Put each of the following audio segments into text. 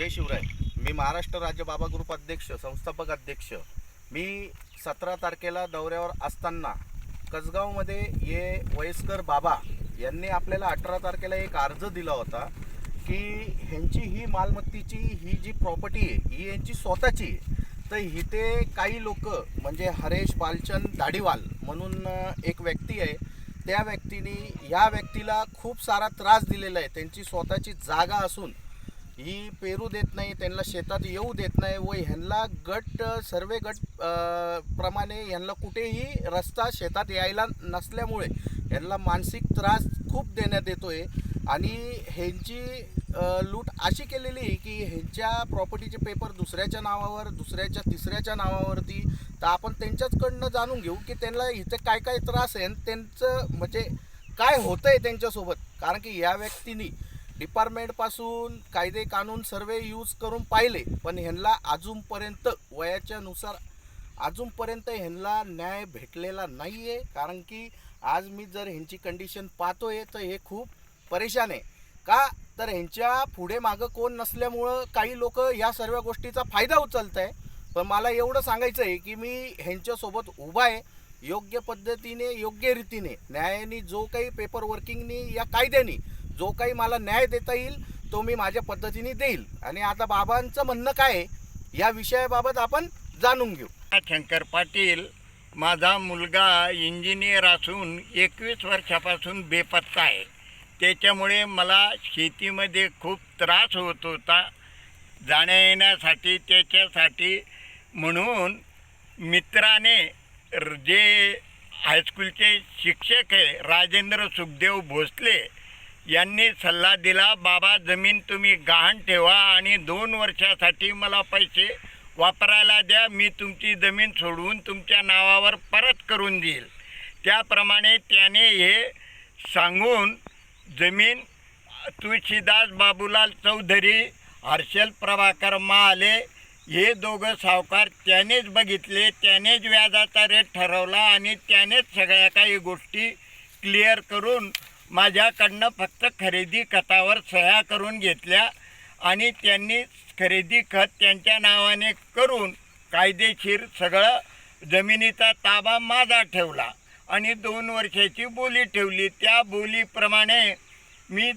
जय शिवराय. मी महाराष्ट्र राज्य बाबा ग्रुप अध्यक्ष संस्थापक अध्यक्ष. मी सतरा तारखेला दौऱ्यावर असताना कसगावमध्ये ये वयस्कर बाबा यांनी आपल्याला अठरा तारखेला एक अर्ज दिला होता की ह्यांची ही मालमत्तेची ही जी प्रॉपर्टी आहे ही यांची स्वतःची आहे. तर इथे काही लोक म्हणजे हरेश बालचंद दाढीवाल म्हणून एक व्यक्ती आहे. त्या व्यक्तीने या व्यक्तीला खूप सारा त्रास दिलेला आहे. त्यांची स्वतःची जागा असून ही पेरू देत नाही त्यांना शेतात येऊ देत नाही व ह्यांना गट सर्वे गट प्रमाणे ह्यांना कुठेही रस्ता शेतात यायला नसल्यामुळे ह्यांना मानसिक त्रास खूप देण्यात येतोय. आणि ह्यांची लूट अशी केलेली आहे की ह्यांच्या प्रॉपर्टीचे पेपर दुसऱ्याच्या नावावर दुसऱ्याच्या तिसऱ्याच्या नावावरती. तर आपण त्यांच्याचकडनं जाणून घेऊ की त्यांना इथे काय काय त्रास आहे आणि त्यांचं म्हणजे काय होतं आहे त्यांच्यासोबत. कारण की या व्यक्तीनी डिपार्टमेंटपासून कायदे कानून सर्व यूज करून पाहिले. पण ह्यांना अजूनपर्यंत वयाच्या नुसार अजूनपर्यंत ह्यांना न्याय भेटलेला नाही आहे कारण की आज मी जर ह्यांची कंडिशन पाहतोय तर हे खूप परेशान आहे. का? तर ह्यांच्या पुढे मागं कोण नसल्यामुळं काही लोक या सर्व गोष्टीचा फायदा उचलत आहे पण मला एवढं सांगायचं आहे की मी ह्यांच्यासोबत उभा आहे योग्य पद्धतीने योग्य रीतीने. न्यायाने जो काही पेपर वर्किंगनी या कायद्याने जो काही मला न्याय देता येईल तो मी माझ्या पद्धतीने देईल. आणि आता बाबांचं म्हणणं काय या विषयाबाबत आपण जाणून घेऊ. शंकर पाटील माझा मुलगा इंजिनियर असून एकवीस वर्षापासून बेपत्ता आहे. त्याच्यामुळे मला शेतीमध्ये खूप त्रास होत होता. जाण्या येण्यासाठी त्याच्यासाठी म्हणून मित्राने जे हायस्कूलचे शिक्षक आहे राजेंद्र सुखदेव भोसले यांनी सल्ला दिला बाबा जमीन तुम्ही गहाण ठेवा आणि दोन वर्षासाठी मला पैसे वापरायला द्या. मी तुमची जमीन सोडवून तुमच्या नावावर परत करून देईल. त्याप्रमाणे त्याने हे सांगून जमीन तुळशीदास बाबूलाल चौधरी हर्षल प्रभाकर महाले हे दोघं सावकार त्यानेच बघितले त्यानेच व्याजाचा रेट ठरवला आणि त्यानेच सगळ्या काही गोष्टी क्लिअर करून माझ्याकडनं फक्त खरेदी खतावर सह्या करून घेतल्या आणि त्यांनी खरेदी खत त्यांच्या नावाने करून कायदेशीर सगळं जमिनीचा ताबा माझा ठेवला आणि दोन वर्षाची बोली ठेवली. त्या बोलीप्रमाणे मी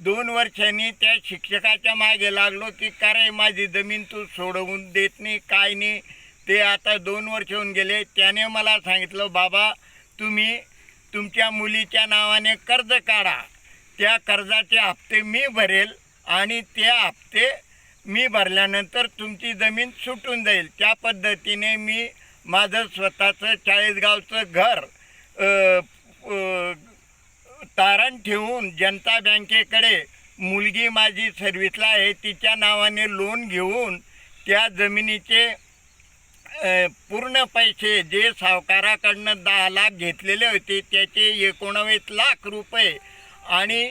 दोन वर्षांनी त्या शिक्षकाच्या मागे लागलो की का रे माझी जमीन तू सोडवून देत नाही काय नाही? ते आता दोन वर्ष होऊन गेले. त्याने मला सांगितलं बाबा तुम्ही तुमच्या मुलीच्या नावाने कर्ज काढा. त्या कर्जाचे हप्ते मी भरेल आणि ते हप्ते मी भरल्यानंतर तुमची जमीन सुटून जाईल. त्या पद्धतीने मी माझं स्वतःचं चाळीसगावचं घर तारण ठेवून जनता बँकेकडे मुलगी माझी सर्विसला आहे तिच्या नावाने लोन घेऊन त्या जमिनीचे पूर्ण पैसे जे सावकाराकडनं दहा लाख घेतलेले होते त्याचे एकोणावीस लाख रुपये आणि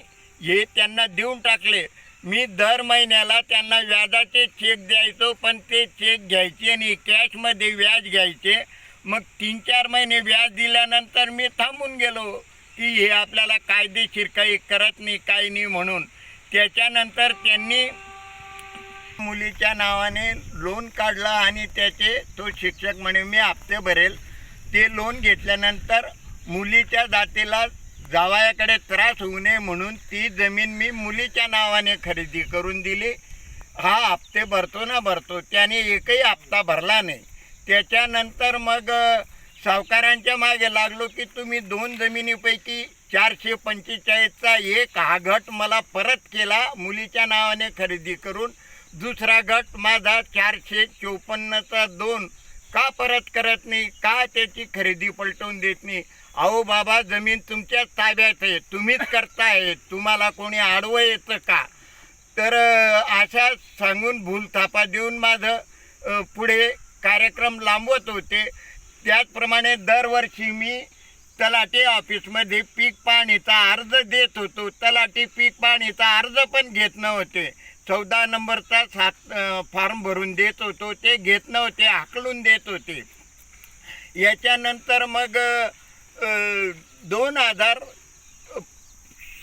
हे त्यांना देऊन टाकले. मी दर महिन्याला त्यांना व्याजाचे चेक द्यायचो पण ते चेक घ्यायचे आणि कॅशमध्ये व्याज घ्यायचे. मग तीन चार महिने व्याज दिल्यानंतर मी थांबून गेलो की हे आपल्याला कायदेशीर काही करत नाही काही नाही म्हणून. त्याच्यानंतर त्यांनी मुलीच्या नावाने लोन काढला आणि त्याचे तो शिक्षक म्हणे मी हप्ते भरेल. ते लोन घेतल्यानंतर मुलीच्या जातीला जावयाकडे त्रास होऊ नये म्हणून ती जमीन मी मुलीच्या नावाने खरेदी करून दिली. हा हप्ते भरतो ना भरतो त्याने एकही हप्ता भरला नाही. त्याच्यानंतर मग सावकारांच्या मागे लागलो की तुम्ही दोन जमिनीपैकी चारशे पंचेचाळीसचा एक हा घट मला परत केला मुलीच्या नावाने खरेदी करून. दुसरा गट माझा चारशे चोपन्नचा दोन. का परत करत नाही? का त्याची खरेदी पलटवून देत नाही? अहो बाबा जमीन तुमच्याच ताब्यात आहे. तुम्हीच करताय. तुम्हाला कोणी आडवं येतं का? तर अशा सांगून भूलथापा देऊन माझं पुढे कार्यक्रम लांबवत होते. त्याचप्रमाणे दरवर्षी मी तलाठी ऑफिसमध्ये पीक पाहणीचा अर्ज देत होतो. तलाठी पीक पाणीचा अर्ज पण घेत नव्हते. चौदा नंबरचा सात फॉर्म भरून देत होतो. ते घेत नव्हते हाकलून देत होते. याच्यानंतर मग दोन हजार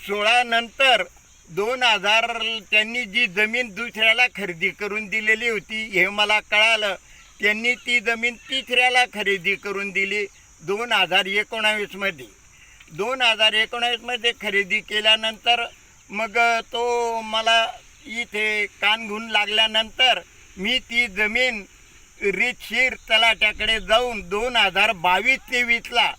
सोळानंतर दोन हजार त्यांनी जी जमीन दुसऱ्याला खरेदी करून दिलेली होती हे मला कळालं. त्यांनी ती जमीन तिसऱ्याला खरेदी करून दिली दोन हजार एकोणावीसमध्ये दोन हजार एकोणावीसमध्ये खरेदी केल्यानंतर मग तो मला इथे कान घेऊन लागल्यानंतर मी ती जमीन रितशीर तलाट्याकडे जाऊन दोन हजार बावीस तेवीसला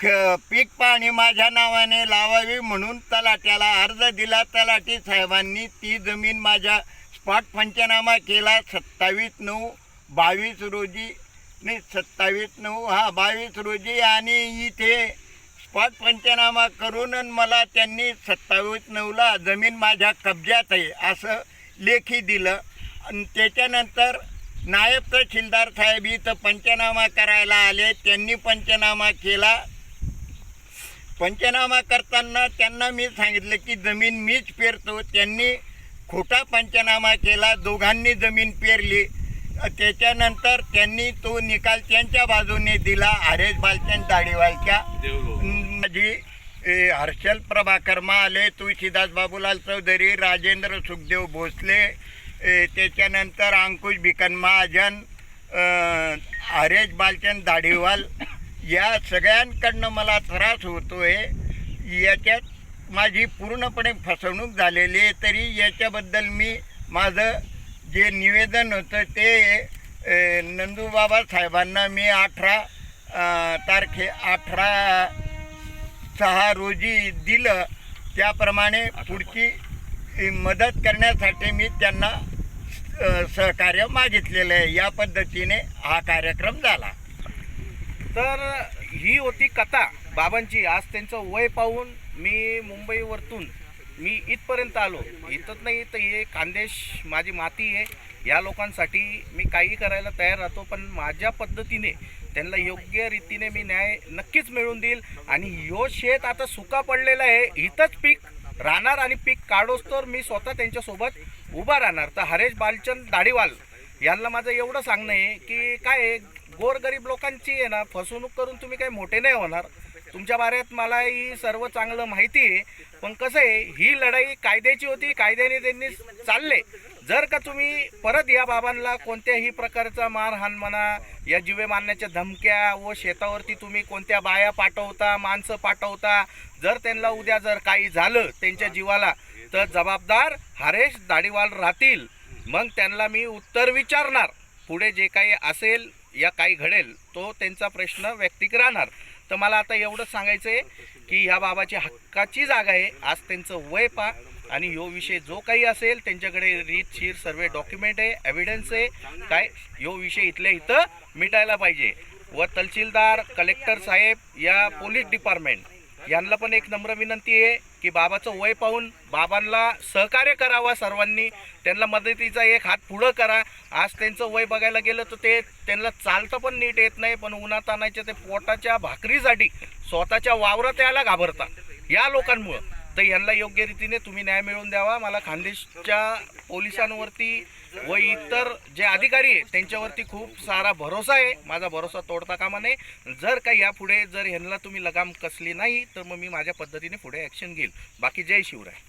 ख पीक पाणी माझ्या नावाने लावावी म्हणून तलाट्याला अर्ज दिला. तलाठी साहेबांनी ती जमीन माझ्या स्पॉट पंचनामा केला. सत्तावीस नऊ बावीस रोजी. नाही सत्तावीस नऊ हा बावीस रोजी. आणि इथे स्पॉट पंचनामा करून मला त्यांनी सत्तावीस नऊला जमीन माझ्या कब्जात आहे असं लेखी दिलं. आणि त्याच्यानंतर नायब तहसीलदार साहेब इथं पंचनामा करायला आले. त्यांनी पंचनामा केला. पंचनामा करताना त्यांना मी सांगितलं की जमीन मीच पेरतो. त्यांनी खोटा पंचनामा केला. दोघांनी जमीन पेरली. त्याच्यानंतर त्यांनी तो निकाल त्यांच्या बाजूने दिला. हरेश बालचंद दाढीवालच्या माझी ए, हर्षल प्रभाकर महाले तुळशीदास बाबूलाल चौधरी राजेंद्र सुखदेव भोसले त्याच्यानंतर अंकुश भिकन महाजन हरेश बालचंद दाढीवाल या सगळ्यांकडनं मला त्रास होतो आहे याच्यात माझी पूर्णपणे फसवणूक झालेली आहे. तरी याच्याबद्दल मी माझं जे निवेदन होतं ते अ, नंदूबाबा साहेबांना मी अठरा तारखे अठरा सहा रोजी दिलं त्याप्रमाणे पुढची मदत करण्यासाठी मी त्यांना सहकार्य मागितलेलं आहे. या पद्धतीने हा कार्यक्रम झाला. तर ही होती कथा बाबांची. आज त्यांचं वय पाहून मी मुंबईवरतून मी इथपर्यंत आलो. इथंच नाही तर हे खानदेश माझी माती आहे. या लोकांसाठी मी काही करायला तयार राहतो पण माझ्या पद्धतीने त्यांना योग्य रीतीने मी न्याय नक्कीच मिळवून देईल. आणि यो शेत आता सुका पडलेला आहे इथंच पीक राहणार आणि पीक काढोस तर मी स्वतः त्यांच्यासोबत उभा राहणार. तर हरेश बालचंद दाढीवाल यांना माझं एवढं सांगणं आहे की काय गोरगरीब लोकांची आहे ना फसवणूक करून तुम्ही काही मोठे नाही होणार. तुमच्या बाऱ्यात मला ही सर्व चांगलं माहिती आहे. पण कसं आहे ही लढाई कायद्याची होती कायद्याने त्यांनी चालले. जर का तुम्ही परत या बाबांना कोणत्याही प्रकारचा मारहाण म्हणा या जीवे मारण्याच्या धमक्या व शेतावरती तुम्ही कोणत्या बाया पाठवता माणसं पाठवता जर त्यांना उद्या जर काही झालं त्यांच्या जीवाला तर जबाबदार हरेश दाढीवाल राहतील. मग त्यांना मी उत्तर विचारणार. पुढे जे काही असेल या काही घडेल तो त्यांचा प्रश्न व्यक्तिक राहणार. तर मला आता एवढंच सांगायचं आहे की ह्या बाबाची हक्काची जागा आहे. आज त्यांचं वय पा आणि यो विषय जो काही असेल त्यांच्याकडे रीतशीर सर्व डॉक्युमेंट आहे एव्हिडन्स आहे. काय? यो विषय इथल्या इथं मिटायला पाहिजे. व तहसीलदार कलेक्टर साहेब या पोलीस डिपार्टमेंट यांना पण एक नम्र विनंती आहे की बाबाचं वय पाहून बाबांना सहकार्य करावा सर्वांनी. त्यांना मदतीचा एक हात पुढं करा. आज त्यांचं वय बघायला गेलं तर ते त्यांना चालतं पण नीट येत नाही पण उन्हातानाच्या ते पोटाच्या भाकरीसाठी स्वतःच्या वावरात यायला घाबरतात. या लोकांमुळं. तर यांना योग्य रीतीने तुम्ही न्याय मिळवून द्यावा. मला खानदेशच्या पोलिसांवरती व इतर जे अधिकारी आहे त्यांच्यावरती खूप सारा भरोसा आहे. माझा भरोसा तोडता कामा नये. जर का यापुढे जर ह्यांना तुम्ही लगाम कसली नाही तर मग मी माझ्या पद्धतीने पुढे ॲक्शन घेईल. बाकी जय शिवराय.